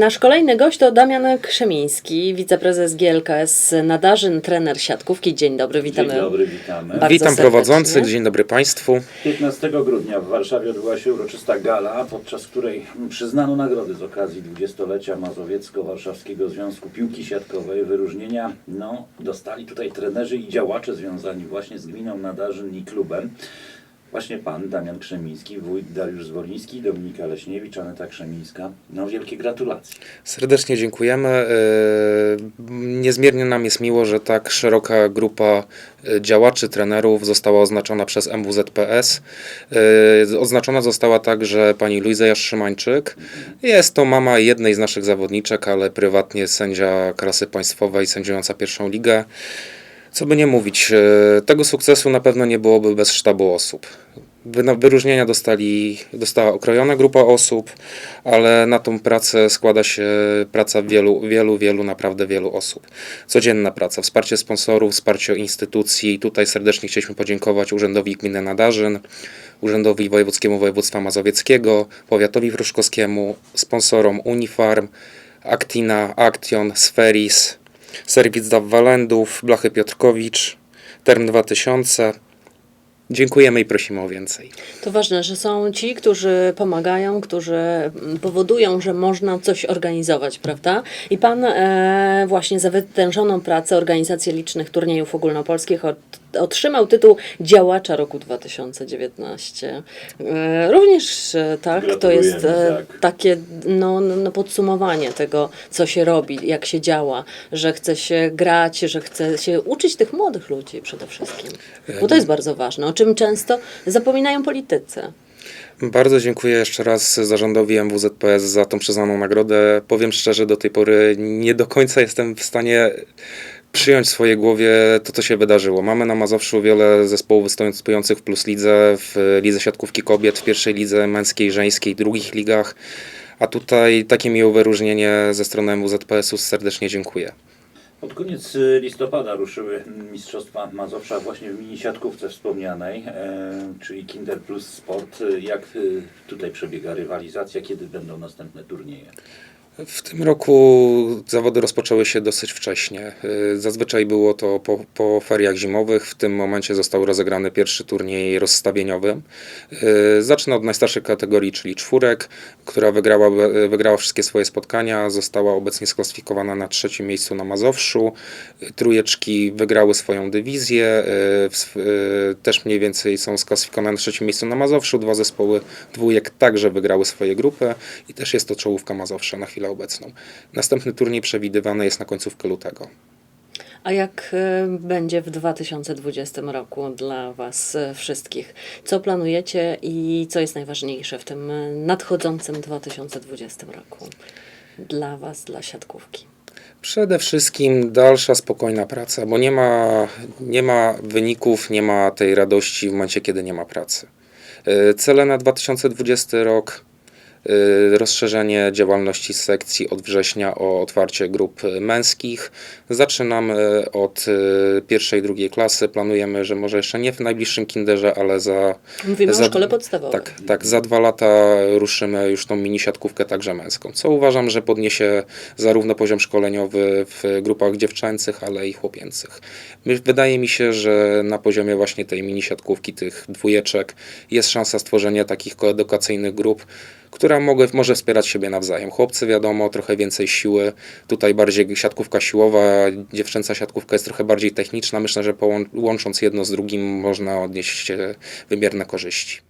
Nasz kolejny gość to Damian Krzemiński, wiceprezes GLKS Nadarzyn, trener siatkówki. Dzień dobry, witamy. Dzień dobry, witamy. Bardzo Witam serdecznie. prowadzących, dzień dobry Państwu. 15 grudnia w Warszawie odbyła się uroczysta gala, podczas której przyznano nagrody z okazji 20-lecia Mazowiecko-Warszawskiego Związku Piłki Siatkowej. Wyróżnienia no, dostali tutaj trenerzy i działacze związani właśnie z gminą Nadarzyn i klubem. Właśnie pan Damian Krzemiński, wójt Dariusz Zwoliński, Dominika Leśniewicz, Aneta Krzemińska. No wielkie gratulacje. Serdecznie dziękujemy. Yy, Niezmiernie nam jest miło, że tak szeroka grupa yy, działaczy, trenerów została oznaczona przez MWZPS. Yy, Oznaczona została także pani Luiza Jaszymańczyk. Jest to mama jednej z naszych zawodniczek, ale prywatnie sędzia klasy państwowej, sędziująca pierwszą ligę. Co by nie mówić, yy, tego sukcesu na pewno nie byłoby bez sztabu osób. Wy- Wyróżnienia dostali, dostała okrojona grupa osób, ale na tą pracę składa się praca wielu, wielu, wielu, naprawdę wielu osób. Codzienna praca, wsparcie sponsorów, wsparcie instytucji. Tutaj serdecznie chcieliśmy podziękować Urzędowi Gminy Nadarzyn, Urzędowi Wojewódzkiemu Województwa Mazowieckiego, Powiatowi Wróżkowskiemu, sponsorom Unifarm, Actina, Action, Sferis, Serwis Daw Walendów, Blachy Piotrkowicz, Term 2000. Dziękujemy i prosimy o więcej. To ważne, że są ci, którzy pomagają, którzy powodują, że można coś organizować, prawda? I pan e, właśnie za wytężoną pracę, organizację licznych turniejów ogólnopolskich od, otrzymał tytuł Działacza roku 2019. E, również e, tak, to jest e, tak. takie no, no, no podsumowanie tego, co się robi, jak się działa, że chce się grać, że chce się uczyć tych młodych ludzi przede wszystkim. Bo to jest bardzo ważne, o czym często zapominają politycy. Bardzo dziękuję jeszcze raz zarządowi MWZPS za tą przyznaną nagrodę. Powiem szczerze, do tej pory nie do końca jestem w stanie przyjąć w swojej głowie to, co się wydarzyło. Mamy na Mazowszu wiele zespołów występujących w Plus Lidze, w Lidze Siatkówki Kobiet, w pierwszej lidze męskiej, żeńskiej, drugich ligach. A tutaj takie miłe wyróżnienie ze strony MWZPS-u serdecznie dziękuję. Pod koniec y, listopada ruszyły Mistrzostwa Mazowsza właśnie w mini siatkówce wspomnianej, e, czyli Kinder Plus Sport. Y, Jak y, tutaj przebiega rywalizacja, kiedy będą następne turnieje? W tym roku zawody rozpoczęły się dosyć wcześnie. Y, Zazwyczaj było to po, po feriach zimowych. W tym momencie został rozegrany pierwszy turniej rozstawieniowy. Y, Zacznę od najstarszej kategorii, czyli czwórek, która wygrała, wygrała wszystkie swoje spotkania. Została obecnie sklasyfikowana na trzecim miejscu na Mazowszu. Y, Trójeczki wygrały swoją dywizję. y, y, Też mniej więcej są sklasyfikowane na trzecim miejscu na Mazowszu. Dwa zespoły dwójek także wygrały swoje grupy i też jest to czołówka Mazowsza na chwilę obecną. Następny turniej przewidywany jest na końcówkę lutego. A jak e, będzie w 2020 roku dla Was e, wszystkich? Co planujecie i co jest najważniejsze w tym e, nadchodzącym 2020 roku dla Was, dla siatkówki? Przede wszystkim dalsza spokojna praca, bo nie ma, nie ma wyników, nie ma tej radości w momencie, kiedy nie ma pracy. Cele na 2020 rok. Y, Rozszerzenie działalności sekcji od września o otwarcie grup męskich. Zaczynamy od y, pierwszej, drugiej klasy. Planujemy, że może jeszcze nie w najbliższym kinderze, ale za Mówimy Za- o szkole podstawowej. tak, tak, za dwa lata ruszymy już tą mini siatkówkę także męską, co uważam, że podniesie zarówno poziom szkoleniowy w grupach dziewczęcych, ale i chłopięcych. Wydaje mi się, że na poziomie właśnie tej mini siatkówki, tych dwójeczek, jest szansa stworzenia takich koedukacyjnych grup, która mogę, może wspierać siebie nawzajem. Chłopcy wiadomo, trochę więcej siły, tutaj bardziej siatkówka siłowa, dziewczęca siatkówka jest trochę bardziej techniczna. Myślę, że połą- łącząc jedno z drugim można odnieść wymierne korzyści.